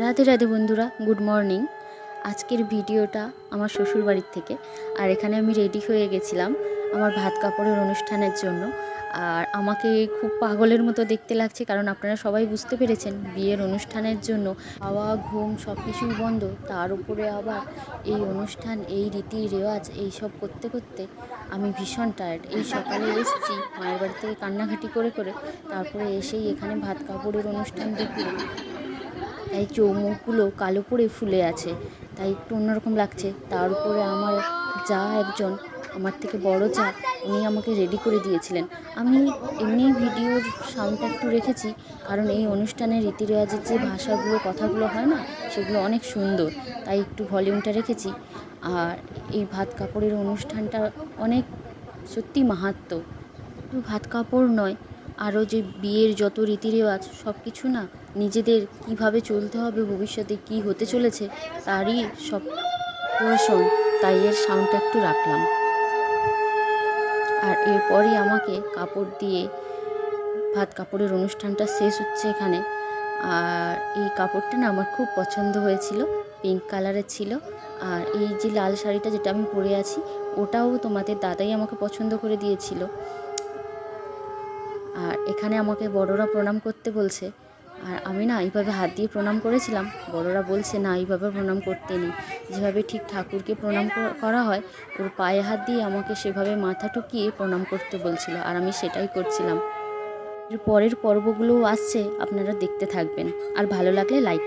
রাধে রাধে বন্ধুরা good morning আজকের ভিডিওটা আমার শ্বশুর বাড়ির থেকে। আর এখানে আমি রেডি হয়ে গেছিলাম আমার ভাত কাপড়ের অনুষ্ঠানের জন্য। আর আমাকে খুব পাগলের মতো দেখতে লাগছে, কারণ আপনারা সবাই বুঝতে পেরেছেন বিয়ের অনুষ্ঠানের জন্য খাওয়া, ঘুম সব কিছুই বন্ধ। তার উপরে আবার এই অনুষ্ঠান, এই রীতি রেওয়াজ, এই সব করতে করতে আমি ভীষণ টায়ার্ড এই সকালে এসেছি, মায়ের বাড়ি থেকে কান্নাঘাটি করে করে, তারপরে এসেই এখানে ভাত কাপড়ের অনুষ্ঠান দুপুরে তাই চৌমুখগুলো কালো পড়ে ফুলে আছে, তাই একটু অন্যরকম লাগছে। তার উপরে আমার যা একজন, আমার থেকে বড় যা, উনি আমাকে রেডি করে দিয়েছিলেন। আমি এমনি ভিডিওর সাউন্ডটা একটু রেখেছি, কারণ এই অনুষ্ঠানের রীতি রেওয়াজের যে ভাষাগুলো, কথাগুলো হয় না, সেগুলো অনেক সুন্দর। তাই একটু ভলিউমটা রেখেছি। আর এই ভাত কাপড়ের অনুষ্ঠানটা অনেক সত্যি মাহাত্ম্য। শুধু ভাত কাপড় নয় আরও যে বিয়ের যত রীতি রেওয়াজ সব কিছু না নিজেদের কীভাবে চলতে হবে, ভবিষ্যতে কি হতে চলেছে, তারই সব প্রহসন তাই এর সাউন্ডটা একটু রাখলাম। আর এরপরই আমাকে কাপড় দিয়ে, ভাত কাপড়ের অনুষ্ঠানটা শেষ হচ্ছে এখানে। আর এই কাপড়টা না আমার খুব পছন্দ হয়েছিল, পিঙ্ক কালারের ছিল। আর এই যে লাল শাড়িটা যেটা আমি পরে আছি, ওটাও তোমাদের দাদাই আমাকে পছন্দ করে দিয়েছিল। আর এখানে আমাকে বড়রা প্রণাম করতে বলছে। আর আমি না এইভাবে হাত দিয়ে প্রণাম করেছিলাম। বড়রা বলছে, না, এইভাবে প্রণাম করতে নেই। যেভাবে ঠিক ঠাকুরকে প্রণাম করা হয়, ওর পায়ে হাত দিয়ে আমাকে সেভাবে মাথা ঠুকিয়ে প্রণাম করতে বলছিল। আর আমি সেটাই করছিলাম। এর পরের পর্বগুলোও আসছে, আপনারা দেখতে থাকবেন। আর ভালো লাগলে লাইক